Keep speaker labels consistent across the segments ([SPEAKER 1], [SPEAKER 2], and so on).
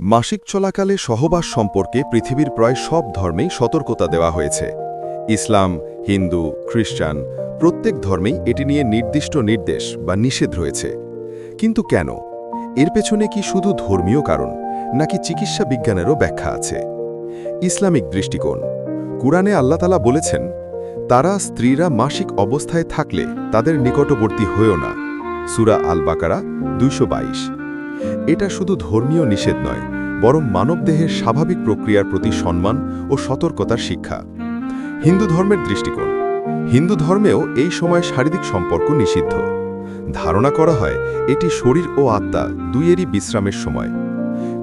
[SPEAKER 1] মাসিক চলাকালে সহবাস সম্পর্কে পৃথিবীর প্রায় সব ধর্মেই সতর্কতা দেওয়া হয়েছে। ইসলাম, হিন্দু, খ্রিস্টান, প্রত্যেক ধর্মেই এটি নিয়ে নির্দিষ্ট নির্দেশ বা নিষেধ রয়েছে। কিন্তু কেন? এর পেছনে কি শুধু ধর্মীয় কারণ, নাকি চিকিৎসা বিজ্ঞানেরও ব্যাখ্যা আছে? ইসলামিক দৃষ্টিকোণ। কুরআনে আল্লাহতালা বলেছেন, তারা স্ত্রীরা মাসিক অবস্থায় থাকলে তাদের নিকটবর্তী হয়েও না। সুরা আল বাকারা দুইশো এটা শুধু ধর্মীয় নিষেধ নয়, বরং মানবদেহের স্বাভাবিক প্রক্রিয়ার প্রতি সম্মান ও সতর্কতার শিক্ষা। হিন্দু ধর্মের দৃষ্টিকোণ। হিন্দু ধর্মেও এই সময় শারীরিক সম্পর্ক নিষিদ্ধ। ধারণা করা হয়, এটি শরীর ও আত্মা দুইয়েরই বিশ্রামের সময়।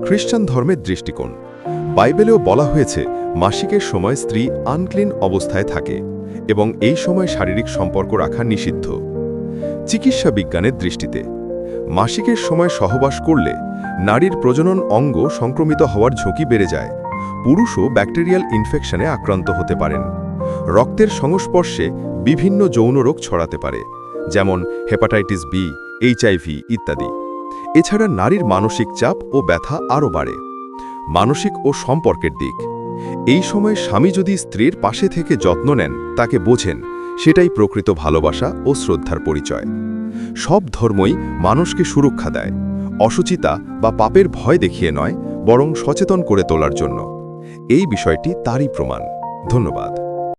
[SPEAKER 1] খ্রিস্টান ধর্মের দৃষ্টিকোণ। বাইবেলেও বলা হয়েছে, মাসিকের সময় স্ত্রী আনক্লিন অবস্থায় থাকে এবং এই সময় শারীরিক সম্পর্ক রাখা নিষিদ্ধ। চিকিৎসা বিজ্ঞানের দৃষ্টিতে মাসিকের সময় সহবাস করলে নারীর প্রজনন অঙ্গ সংক্রমিত হওয়ার ঝুঁকি বেড়ে যায়। পুরুষও ব্যাকটেরিয়াল ইনফেকশনে আক্রান্ত হতে পারেন। রক্তের সংস্পর্শে বিভিন্ন যৌন রোগ ছড়াতে পারে, যেমন হেপাটাইটিস বি এইচআইভি ইত্যাদি। এছাড়া নারীর মানসিক চাপ ও ব্যথা আরও বাড়ে। মানসিক ও সম্পর্কের দিক। এই সময় স্বামী যদি স্ত্রীর পাশে থেকে যত্ন নেন, তাকে বোঝেন, সেটাই প্রকৃত ভালোবাসা ও শ্রদ্ধার পরিচয়। সব ধর্মই মানুষকে সুরক্ষা দেয়। অসুচিতা বা পাপের ভয় দেখিয়ে নয়, বরং সচেতন করে তোলার জন্য। এই বিষয়টি তারই প্রমাণ। ধন্যবাদ।